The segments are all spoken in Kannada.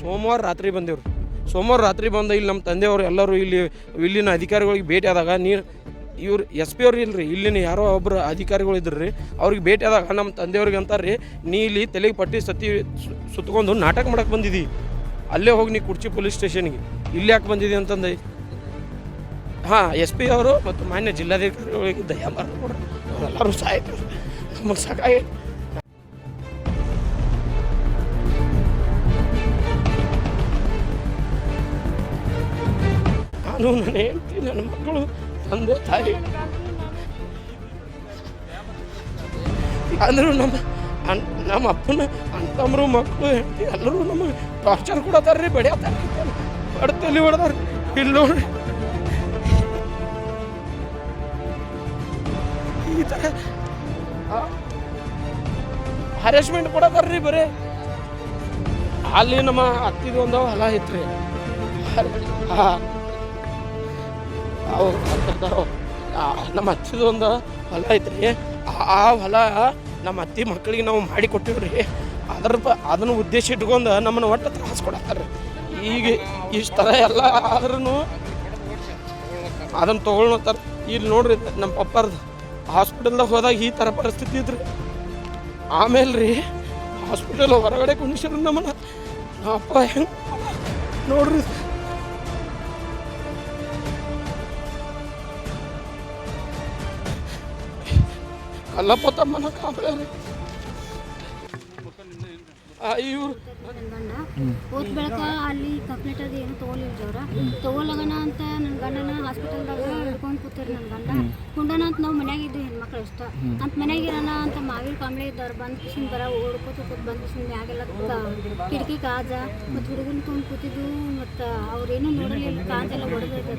ಸೋಮವಾರ ರಾತ್ರಿ ಬಂದೇವ್ರಿ. ಸೋಮವಾರ ರಾತ್ರಿ ಬಂದ ಇಲ್ಲಿ ನಮ್ಮ ತಂದೆಯವರು ಎಲ್ಲರೂ ಇಲ್ಲಿ, ಇಲ್ಲಿನ ಅಧಿಕಾರಿಗಳಿಗೆ ಭೇಟಿ ಆದಾಗ ನೀರು, ಇವ್ರು ಎಸ್ ಪಿ ಅವ್ರು ಇಲ್ರಿ, ಇಲ್ಲಿನ ಯಾರೋ ಒಬ್ಬರು ಅಧಿಕಾರಿಗಳು ಇದ್ರು ರೀ ಅವ್ರಿಗೆ ಭೇಟಿ ಆದಾಗ ನಮ್ಮ ತಂದೆಯವ್ರಿಗೆ ಅಂತಾರೆ ನೀ ಇಲ್ಲಿ ತಲೆಗೆ ಪಟ್ಟಿ ಸತಿ ಸುತ್ಕೊಂಡು ನಾಟಕ ಮಾಡಕ್ಕೆ ಬಂದಿದ್ದಿ ಅಲ್ಲೇ ಹೋಗಿ ನೀ ಕುರ್ಚಿ ಪೊಲೀಸ್ ಸ್ಟೇಷನ್ಗೆ. ಇಲ್ಲಿ ಯಾಕೆ ಬಂದಿದ್ದಿ ಅಂತಂದು. ಹಾಂ ಎಸ್ ಪಿ ಅವರು ಮತ್ತು ಮಾನ್ಯ ಜಿಲ್ಲಾಧಿಕಾರಿಗಳಿಗೆ ದಯ ಎಲ್ಲರೂ ಸಾಯ್ತಾರೆ ಸಾಯ್ತು ನಮಗೆ ಸಾಕಾಗಿ ನಾನು ನನ್ನ ಹೆಂಡತಿ, ನನ್ನ ಮಕ್ಕಳು ತಂದೆ, ತಾಯಿ. ಅಂದರೂ ನಮ್ಮ ಅನ್, ನಮ್ಮ ಅಪ್ಪನ ಅಂತಂಬರು ಮಕ್ಕಳು, ಹೆಂಡತಿ ಎಲ್ಲರೂ ನಮಗೆ ಟಾರ್ಚರ್ ಕೊಡತಾರ ರೀ ಬಡಿಯತ್ತಾರ ಬಡ್ತಲ್ಲಿ ಹೊಡೆದಾರ ಇಲ್ಲಿ ನೋಡ್ರಿ. ಈ ಥರ ಹರೇಸ್ಮೆಂಟ್ ಕೊಡತ್ತಾರ್ರಿ ಬರೀ. ಅಲ್ಲಿ ನಮ್ಮ ಅತ್ತಿದು ಒಂದು ಹೊಲ ರೀ ಹಾಂ ಮಾತಾಡ್ತಾರೋ ನಮ್ಮ ಅತ್ತಿದು ಒಂದು ಹೊಲ ಐತ್ರಿ. ಆ- ಹೊಲ ನಮ್ಮ ಅತ್ತಿ ಮಕ್ಕಳಿಗೆ ನಾವು ಮಾಡಿ ಕೊಟ್ಟಿವ್ರಿ. ಅದ್ರ ಬ, ಅದನ್ನು ಉದ್ದೇಶ ಇಟ್ಕೊಂಡು ನಮ್ಮನ್ನು ಒಟ್ಟು ತ್ರಾಸ ಕೊಡತ್ತಾರೆ ಈಗ ಇಷ್ಟು ಥರ ಎಲ್ಲ ಆದ್ರೂ ಅದನ್ನು ತೊಗೊಳ್ತಾರ ಇಲ್ಲಿ ನೋಡ್ರಿ ನಮ್ಮ ಪಪ್ಪಾರ್ದು ಹಾಸ್ಪಿಟಲ್ದಾಗ ಹೋದಾಗ ಈ ಥರ ಪರಿಸ್ಥಿತಿ ಇದ್ರಿ. ಆಮೇಲೆ ರೀ ಹಾಸ್ಪಿಟಲ್ ಹೊರಗಡೆ ನಮ್ಮನ್ನ. ನಮ್ಮ ಅಪ್ಪ ಹೆಂಗೆ ನೋಡ್ರಿ. ಅಲ್ಲಪ್ಪ ತಮ್ಮನ ಕಾಂಬ್ಳೆ ರೀ ಇವ್ರು ನನ್ನ ಗಂಡ ಓದ್ ಬೆಳಕ ಅಲ್ಲಿ ಕಂಪ್ಲೀಟ್ ಅದು ಏನು ತೊಗೊಲಿಲ್ಲ ಅವ್ರ ತೊಗೊಲಗನ ಅಂತ ನನ್ನ ಗಂಡನ ಹಾಸ್ಪಿಟಲ್ದಾಗ ಹಿಡ್ಕೊಂಡು ಕೂತಿರಿ ನನ್ನ ಗಂಡ. ಕುಂಡನ ಅಂತ ನಾವು ಮನ್ಯಾಗ ಇದ್ದು ಹೆಣ್ಮಕ್ಳು ಇಷ್ಟ ಅಂತ ಮನ್ಯಾಗ ಇರೋಣ ಅಂತ ಮಾವಿನ ಕಂಬಳಿ ಇದ್ದವ್ರು ಬಂದು ಕಿಶನ್ ಬರ ಓಡ್ಕೋತ ಕೂತ್ ಬಂದು ಕಿಶನ್ ಮ್ಯಾಗೆಲ್ಲ ಕಿಟಕಿ ಕಾಜ ಮತ್ತು ಹುಡುಗನ ತೊಗೊಂಡು ಕೂತಿದ್ದು ಮತ್ತು ಅವ್ರೇನು ನೋಡಲಿಲ್ಲ ಕಾಜೆಲ್ಲ ಹೊಡೆದೈತೆ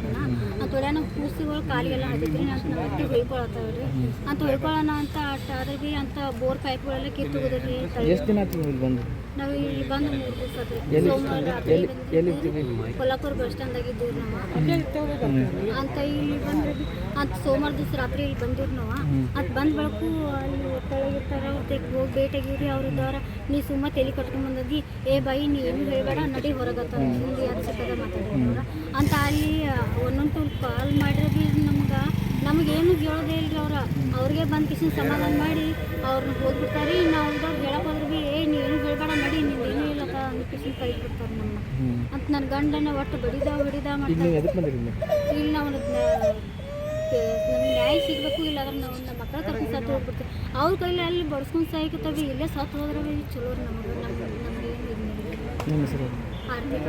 ಆ ತೊಳೆನ ಕೂಸಿಗಳು ಕಾಲಿಗೆಲ್ಲ ಹತ್ತಿದ್ರಿ ಅಂತ ನಮ್ಮ ಅತ್ತೆ ಹೊಯ್ಕೊಳತ್ತಾವ್ರಿ. ಅಂತ ಹೊಯ್ಕೊಳ್ಳೋಣ ಅಂತ ಅದ್ರ ಭೀ ಅಂತ ಬೋರ್ ಪೈಪ್ಗಳೆಲ್ಲ ಕಿತ್ತುಗುದ್ರಿ ಎಷ್ಟು ದಿನ ಬಂದು? ನಾವು ಇಲ್ಲಿ ಬಂದು ಮೂರು ದಿವಸ ಸೋಮವಾರ ರಾತ್ರಿ ಬಂದ್ವಿ. ಕೊಲ್ಲಾಪುರ ಬಸ್ ಸ್ಟ್ಯಾಂಡ್ ಇದ್ದೀವಿ ನಾವು. ಅಂತ ಇಲ್ಲಿ ಬಂದ್ರೆ ಅಂತ ಸೋಮವಾರ ದಿವಸ ರಾತ್ರಿ ಇಲ್ಲಿ ಬಂದಿವ್ರಿ ನಾವು. ಅಂತ ಬಂದ ಬೆಳಕು ಅಲ್ಲಿ ಕೆಳಗಿರ್ತಾರ ಹೋಗಿ ಬೇಟೆಗಿರಿ ಅವ್ರು ಇದ್ದವ್ರ ನೀ ಸುಮ್ಮ ತಲೆ ಕಟ್ಕೊಂಡ್ ಬಂದದಿ. ಏ ಬಾಯಿ ನೀ ಏನು ಹೇಳ್ಬೇಡ ನಡಿ ಹೊರಗತ್ತ ಹಿಂದಿ ಅದು ಸಿಕ್ಕದ ಮಾತಾಡಿದ್ರ ಅಂತ ಅಲ್ಲಿ ಒಂದೊಂದು ಕಾಲ್ ಮಾಡಿದ್ರೆ ಬಿ ನಮ್ಗೆ ನಮಗೇನು ಹೇಳೋದೇ ಇಲ್ಲ ಅವ್ರು. ಅವ್ರಿಗೆ ಬಂದು ಕಿಶನ್ ಸಮಾಧಾನ ಮಾಡಿ ಅವ್ರನ್ನ ಹೋಗ್ಬಿಡ್ತಾರೆ. ನಾವು ಹೇಳಕ್ ಹೋದ್ರೆ ಬಿ ಏ ನೀ ಏನು ಹೇಳ್ಬೇಡ ಮಾಡಿ ನೀವು ಏನೂ ಇಲ್ಲಕ್ಕ ಅಂದ್ ಕಿಶನ್ ಕೈ ಬಿಡ್ತಾರೆ ನಮ್ಮ ಅಂತ ನನ್ನ ಗಂಡನ ಒಟ್ಟು ಬಡಿದ ಬಡಿದ ಮಾಡ್ತಾರೆ. ಇಲ್ಲ ನಾವು ನಮ್ಗೆ ನ್ಯಾಯ ಸಿಗಬೇಕು ಇಲ್ಲ ಅಂದ್ರೆ ನಾವು ನಮ್ಮ ಮಕ್ಕಳ ಕರ್ಕೊಂಡು ಸತ್ತು ಹೋಗ್ಬಿಡ್ತೀವಿ ಅವ್ರ ಕೈಲಿ ಅಲ್ಲಿ ಬಡ್ಸ್ಕೊಂಡು ಸಾಯ್ಕತ್ತವಿ ಇಲ್ಲೇ ಸತ್ತು ಹೋದ್ರೆ ಚಲೋ ನಮಗೆ ನಮ್ಮ ನಮ್ಗೆ ಏನು ಆರ್ಥಿಕ